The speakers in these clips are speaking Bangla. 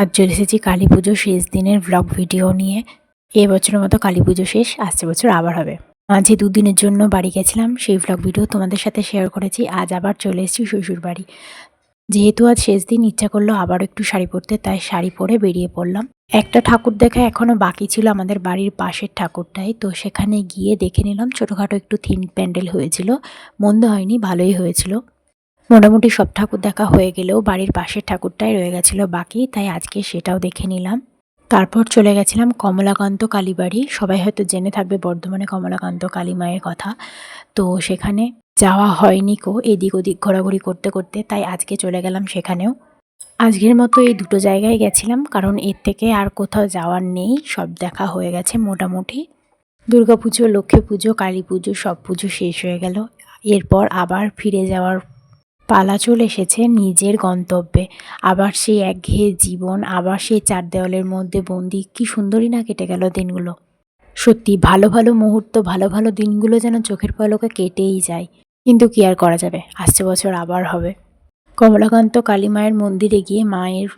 আজ চলে এসেছি কালী পুজো শেষ দিনের ব্লগ ভিডিও নিয়ে। এবছরের মতো কালী পুজো শেষ, আসছে বছর আবার হবে। মাঝে দুদিনের জন্য বাড়ি গেছিলাম, সেই ব্লগ ভিডিও তোমাদের সাথে শেয়ার করেছি, আজ আবার চলে এসেছি শ্বশুর বাড়ি। যেহেতু আজ শেষ দিন, ইচ্ছা করল আবার একটু শাড়ি পরতে, তাই শাড়ি পরে বেরিয়ে পড়লাম। একটা ঠাকুর দেখা এখনও বাকি ছিল আমাদের বাড়ির পাশের ঠাকুরটাই, তো সেখানে গিয়ে দেখে নিলাম ছোটোখাটো একটু থিন প্যান্ডেল হয়েছিল। মন্দ হয়নি, ভালোই হয়েছিল। মোটামুটি সব ঠাকুর দেখা হয়ে গেলেও বাড়ির পাশের ঠাকুরটাই রয়ে গেছিল বাকি, তাই আজকে সেটাও দেখে নিলাম। তারপর চলে গেছিলাম কমলাকান্ত কালীবাড়ি। সবাই হয়তো জেনে থাকবে বর্ধমানে কমলাকান্ত কালী মায়ের কথা। তো সেখানে যাওয়া হয়নি কো, এদিক ওদিক ঘোরাঘুরি করতে করতে, তাই আজকে চলে গেলাম সেখানেও। আজকের মতো এই দুটো জায়গায় গেছিলাম, কারণ এর থেকে আর কোথাও যাওয়ার নেই, সব দেখা হয়ে গেছে মোটামুটি। দুর্গাপুজো লক্ষ্মী পুজো কালী পুজো সব পুজো শেষ হয়ে গেল। এরপর আবার ফিরে যাওয়ার পালা চলে এসেছে নিজের গন্তব্যে। আবার সেই একঘেয়ে জীবন, আবার সেই চার দেওয়ালের মধ্যে বন্দি। কি সুন্দরই না কেটে গেল দিনগুলো। সত্যি, ভালো ভালো মুহূর্ত, ভালো ভালো দিনগুলো যেন চোখের পলকে কেটেই যায়। কিন্তু কি আর করা যাবে? আসছে বছর, আবার হবে। কমলাকান্ত কালী মায়ের মন্দিরে গিয়ে মায়ের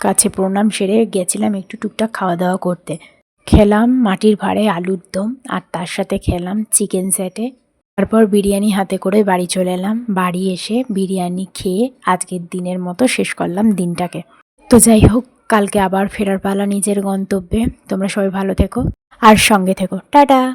কাছে প্রণাম সেরে গেছিলাম একটু টুকটাক খাওয়া দাওয়া করতে। খেলাম মাটির ভাড়ে আলুর দম, আর তার সাথে খেলাম চিকেন সেটে তারপর বিরিয়ানি হাতে করে বাড়ি চলে এলাম। বাড়ি এসে বিরিয়ানি খেয়ে আজকের দিনের মতো শেষ করলাম দিনটাকে। তো যাই হোক, কালকে আবার ফেরার পালা নিজের গন্তব্যে। তোমরা সবাই ভালো থেকো। আর সঙ্গে থেকো। টাটা!